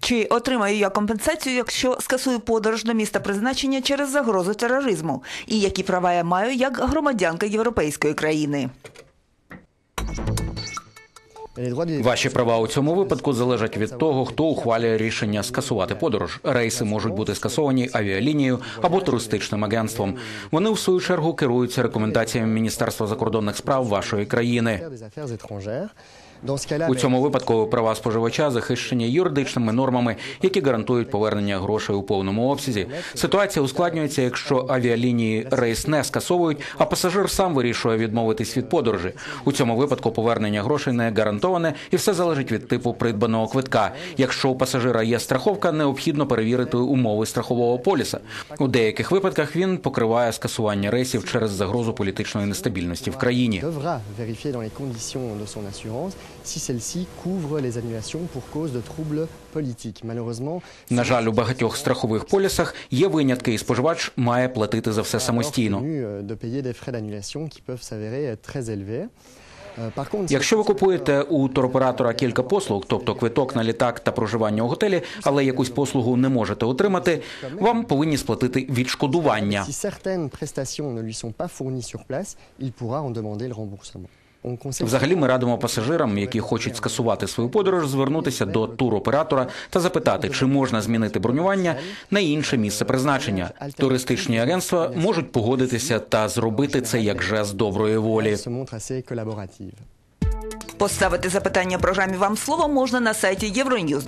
Чи отримаю я компенсацію, якщо скасую подорож до міста призначення через загрозу тероризму? І які права я маю як громадянка європейської країни? Ваші права у цьому випадку залежать від того, хто ухвалює рішення скасувати подорож. Рейси можуть бути скасовані авіалінією або туристичним агентством. Вони в свою чергу керуються рекомендаціями Міністерства закордонних справ вашої країни. У цьому випадку права споживача захищені юридичними нормами, які гарантують повернення грошей у повному обсязі. Ситуація ускладнюється, якщо авіалінії рейс не скасовують, а пасажир сам вирішує відмовитись від подорожі. У цьому випадку повернення грошей не гарантоване, і все залежить від типу придбаного квитка. Якщо у пасажира є страховка, необхідно перевірити умови страхового поліса. У деяких випадках він покриває скасування рейсів через загрозу політичної нестабільності в країні. Si celle-ci couvre les annulations pour cause de troubles politiques. Malheureusement, На жаль, у багатьох страхових полісах є винятки, і споживач має платити за все самостійно. euh, de payer des frais d'annulation qui peuvent s'avérer euh, très élevés. Euh, Якщо ви купуєте у туроператора кілька послуг, тобто квиток на літак та проживання у готелі, але якусь послугу не можете отримати, вам повинні сплатити відшкодування. Взагалі, ми радимо пасажирам, які хочуть скасувати свою подорож, звернутися до туроператора та запитати, чи можна змінити бронювання на інше місце призначення. Туристичні агентства можуть погодитися та зробити це як жест доброї волі. Поставити запитання програмі вам слово можна на сайті Євроньюз.